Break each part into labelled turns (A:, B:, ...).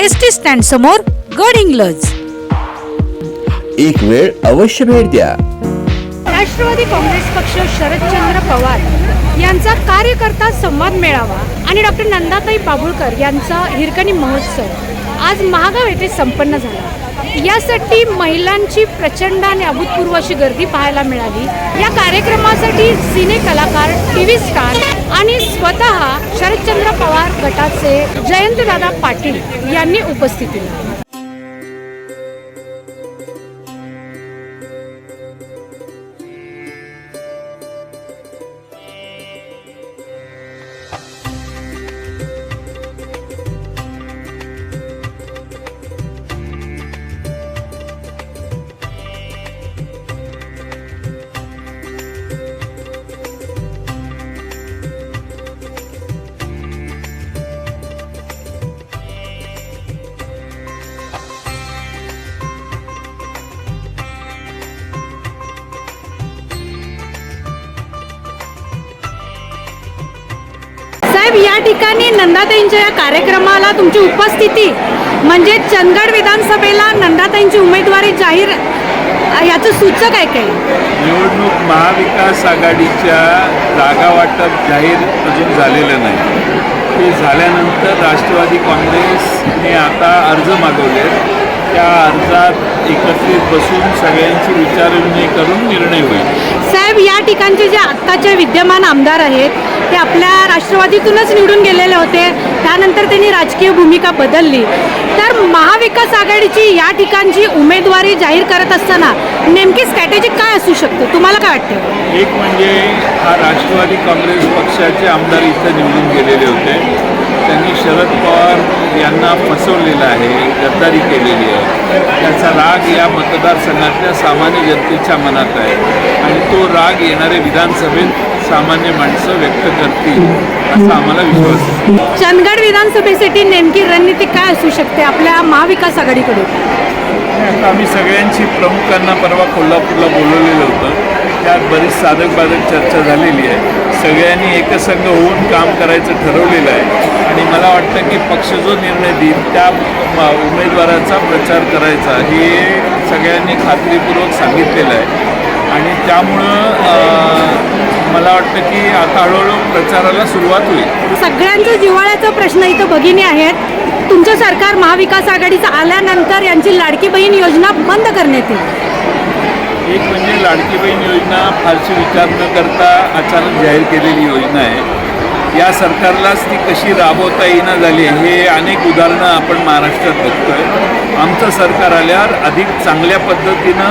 A: S T stand समोर गड इंग्लज.
B: एक वेळ अवश्य भेट द्या.
A: राष्ट्रवादी काँग्रेस पक्ष शरदचंद्र पवार यांचा कार्यकर्ता संवाद मेळावा आणि डॉक्टर नंदाताई बाबुळकर यांचा हिरकणी महोत्सव आज महागाव येथे संपन्न झाला. यासाठी महिलांची प्रचंड आणि अभूतपूर्व अशी गर्दी पाहायला मिळाली. या कार्यक्रमासाठी सिने कलाकार टी व्ही स्टार आणि स्वतः शरदचंद्र पवार गटाचे जयंतदादा पाटील यांनी उपस्थिती ठिकाणी नंदाताईंच्या या कार्यक्रमाला तुमची उपस्थिती म्हणजे चंदगड विधानसभेला नंदाताईंची उमेदवारी जाहीर याचं सूचक आहे काही
C: निवडणूक महाविकास आघाडीच्या जागा वाटप जाहीर अजून झालेलं नाही. ते झाल्यानंतर राष्ट्रवादी काँग्रेसने आता अर्ज मागवले त्या अर्जात एकत्रित बसून सगळ्यांची विचारविनिमय करून निर्णय होईल.
A: साहेब या ठिकाणचे जे आत्ताचे विद्यमान आमदार आहेत ते आपल्या राष्ट्रवादीतूनच निवडून गेलेले होते. त्यानंतर त्यांनी राजकीय भूमिका बदलली. तर महाविकास आघाडीची या ठिकाणची उमेदवारी जाहीर करत असताना नेमकी स्ट्रॅटेजी काय असू शकते? तुम्हाला काय वाटतं?
C: एक म्हणजे हा राष्ट्रवादी काँग्रेस पक्षाचे आमदार इथं निवडून गेलेले होते. त्यांनी शरद पवार यांना फसवलेलं आहे गद्दारी केलेली आहे. त्याचा राग या मतदारसंघातल्या सामान्य जनतेच्या मनात आहे. आणि तो राग येणारे विधानसभेत सामान्य माणसं व्यक्त करतील असा आम्हाला विश्वास आहे.
A: चंदगड विधानसभेसाठी नेमकी रणनीती काय असू शकते आपल्या महाविकास आघाडीकडून?
C: आता आम्ही सगळ्यांची प्रमुखांना परवा कोल्हापूरला बोलवलेलं होतं. त्यात बरीच साधक बाधक चर्चा झालेली आहे. सगळ्यांनी एकसंघ होऊन काम करायचं ठरवलेलं आहे. आणि मला वाटतं की पक्ष जो निर्णय देईल त्या उमेदवाराचा प्रचार करायचा हे सगळ्यांनी खात्रीपूर्वक सांगितलेलं आहे. आणि त्यामुळं मला वाटतं की आता हळूहळू प्रचाराला सुरुवात होईल.
A: सगळ्यांचा जिव्हाळ्याचा प्रश्न इथं भगिनी आहेत. तुमचं सरकार महाविकास आघाडीचं आल्यानंतर यांची लाडकी बहीण योजना बंद करण्यात येईल.
C: एक म्हणजे लाडकी बहीण योजना फारशी विचार न करता अचानक जाहीर केलेली योजना आहे. या सरकारलाच ती कशी राबवता येईना झाली हे अनेक उदाहरणं आपण महाराष्ट्रात बघतोय. आमचं सरकार आल्यावर अधिक चांगल्या पद्धतीनं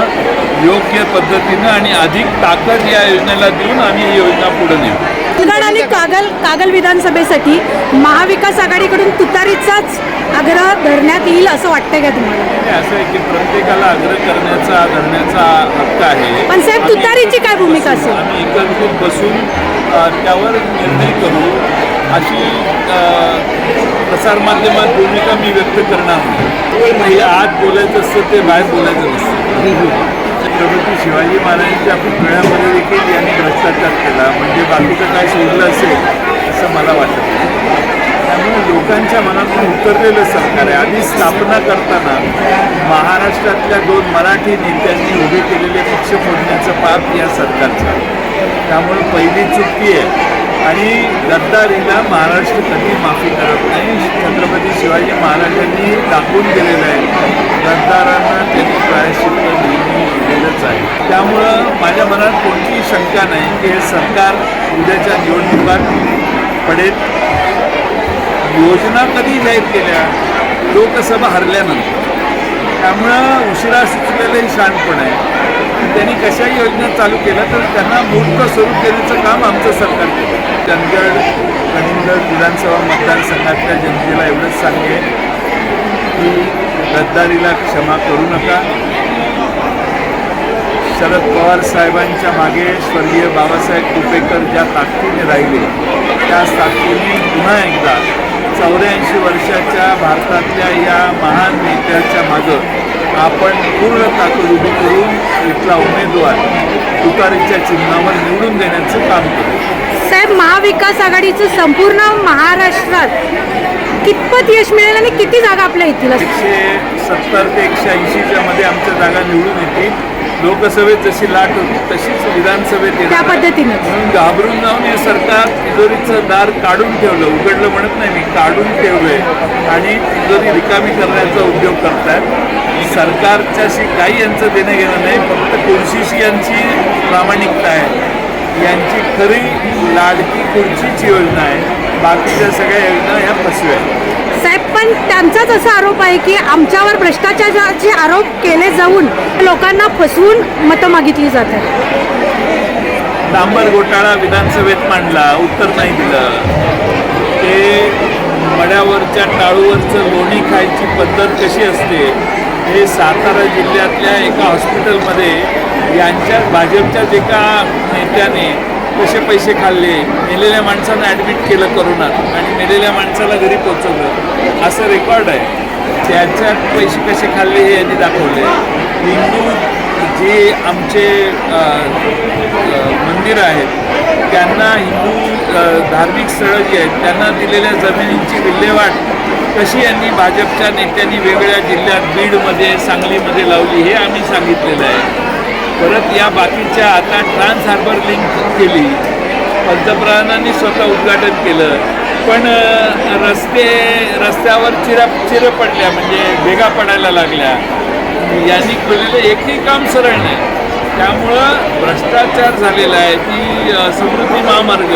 C: योग्य पद्धतीनं आणि अधिक ताकद या योजनेला देऊन आम्ही ही योजना पुढे नेऊ.
A: तेलंगण आणि कागल कागल विधानसभेसाठी महाविकास आघाडीकडून तुतारीचाच आग्रह धरण्यात येईल असं वाटतंय का तुम्हाला?
C: असं आहे की प्रत्येकाला आग्रह करण्याचा धरण्याचा हक्क आहे.
A: पण साहेब तुतारीची काय भूमिका असेल?
C: आम्ही एकत्रित बसून त्यावर निर्णय करू. अशी प्रसारमाध्यमात भूमिका मी व्यक्त करणार नाही. हे आत बोलायचं असतं ते बाहेर बोलायचं नसतं. छत्रपती शिवाजी महाराजांच्या पुतळ्यामध्ये देखील यांनी साक्षात्कार केला म्हणजे बाकीचं काय सोडलं असेल असं मला वाटत. त्यामुळे लोकांच्या मनातून उतरलेलं सरकार आहे. आधी स्थापना करताना महाराष्ट्रातल्या दोन मराठी नेत्यांनी उभे केलेले पक्ष फोडण्याचं पाप या सरकारचं त्यामुळे पहिली चुकी आहे. आणि गद्दारीला महाराष्ट्र कधी माफी करत नाही छत्रपती शिवाजी महाराजांनी दाखवून दिलेलं आहे. गद्दारांना त्यांनी प्रायश्चित्त नेहमी दिलेलंच आहे. त्यामुळं माझ्या मनात कोणतीही शंका नाही की हे सरकार उद्याच्या निवडणुकात पडेल. योजना कधी जाहीर केल्या? लोकसभा हरल्यानंतर. त्यामुळं उशिरा सुचलेलंही शहाणपण आहे त्यांनी कशा योजना चालू केल्या तर त्यांना मूर्त स्वरूप देण्याचं काम आमचं सरकार केलं. चंदगड कलिंगड विधानसभा मतदारसंघातल्या जनतेला एवढंच सांगेन की गद्दारीला क्षमा करू नका. शरद पवार साहेबांच्या मागे स्वर्गीय बाबासाहेब कुपेकर ज्या ताकदीने राहिले त्या ताकदीने पुन्हा एकदा चौऱ्याऐंशी वर्षाच्या भारतातल्या या महान नेत्याच्या मागं आपण पूर्ण ताकद उभी करून इथला उमेदवार तुतारीच्या चिन्हावर निवडून देण्याचं काम करू
A: साहेब महाविकास आघाडीचं संपूर्ण महाराष्ट्रात कितपत यश मिळेल आणि किती जागा आपल्या येतील?
C: एकशे सत्तर ते एकशे ऐंशीच्या मध्ये आमच्या जागा निवडून येतील. लोकसभेत जशी लाट होती तशीच विधानसभेत
A: त्या. पद्धतीनं.
C: म्हणून घाबरून जाऊन हे सरकार तिजोरीचं दार काढून ठेवलं. उघडलं म्हणत नाही मी काढून ठेवलंय. आणि तिजोरी रिकामी करण्याचा उद्योग करतायत. सरकारच्याशी काही यांचं देणं घेणं नाही फक्त खुर्शीशी यांची प्रामाणिकता आहे. यांची खरी लाडकी खुर्चीची योजना आहे. बाकीच्या सगळ्या योजना ह्या फसव्या आहेत.
A: साहेब पण त्यांचाच असा आरोप आहे की आमच्यावर भ्रष्टाचाराचे आरोप केले जाऊन लोकांना फसवून मतं मागितली जातात.
C: डांबर घोटाळा विधानसभेत मांडला उत्तर नाही दिलं. ते मड्यावरच्या टाळूवरचं लोणी खायची पद्धत कशी असते? हे सातारा जिल्ह्यातल्या एका हॉस्पिटलमध्ये यांच्या भाजपच्याच एका नेत्याने कसे पैसे खाल्ले मेलेल्या माणसानं ॲडमिट केलं करोनात आणि मेलेल्या माणसाला घरी पोचवलं असं रेकॉर्ड आहे. त्याच्यात पैसे कसे खाल्ले हे यांनी दाखवले. हिंदू जे आमचे मंदिरं आहेत त्यांना हिंदू धार्मिक स्थळं जी आहेत त्यांना दिलेल्या जमिनींची विल्हेवाट कशी यांनी भाजपच्या नेत्यांनी वेगवेगळ्या जिल्ह्यात बीडमध्ये सांगलीमध्ये लावली हे आम्ही सांगितलेलं आहे. परत या बाकीच्या आता ट्रान्स हार्बर लिंक केली. पंतप्रधानांनी स्वतः उद्घाटन केलं. पण रस्ते रस्त्यावर चिरा चिरं पडल्या म्हणजे भेगा पडायला लागल्या. यांनी केलेलं एकही काम सरळ नाही. त्यामुळं भ्रष्टाचार झालेला आहे की समृद्धी महामार्ग.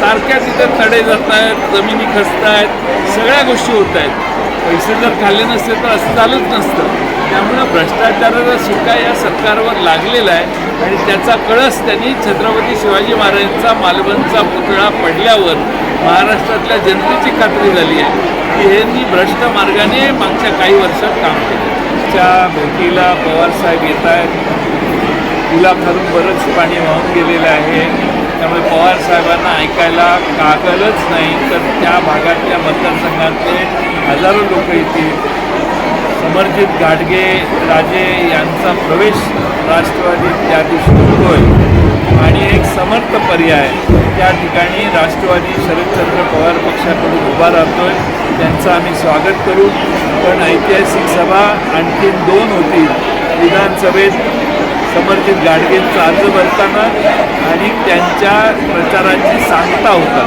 C: सारख्या तिथं तडे जात आहेत जमिनी खचत आहेत सगळ्या गोष्टी होत आहेत पैसे जर खाल्ले नसते तर असं झालंच नसतं. त्यामुळं भ्रष्टाचाराचा सुद्धा या सरकारवर लागलेला आहे आणि त्याचा कळस त्यांनी छत्रपती शिवाजी महाराजांचा मालवणचा पुतळा पडल्यावर महाराष्ट्रातल्या जनतेची खात्री झाली आहे की ह्यांनी भ्रष्ट मार्गाने मागच्या काही वर्षात काम केलं. च्या भेटीला पवारसाहेब येत आहेत पुलाखालून बरंच पाणी वाहून गेलेलं आहे. त्यामुळे पवार साहेबांना ऐकायला कागलच नाही. तर त्या भागातल्या मतदारसंघातले हजारो लोक येतील समर्जित गाडगे राजे यांचा प्रवेश राष्ट्रवादी त्या दिवशी होतोय. आणि एक समर्थ पर्याय त्या ठिकाणी राष्ट्रवादी शरदचंद्र पवार पक्षाकडून उभा राहतोय. त्यांचं आम्ही स्वागत करू. पण ऐतिहासिक सभा आणखी दोन होतील. विधानसभेत समर्थित गाडगेंचा अर्ज भरताना आणि त्यांच्या प्रचाराची सांगता होता.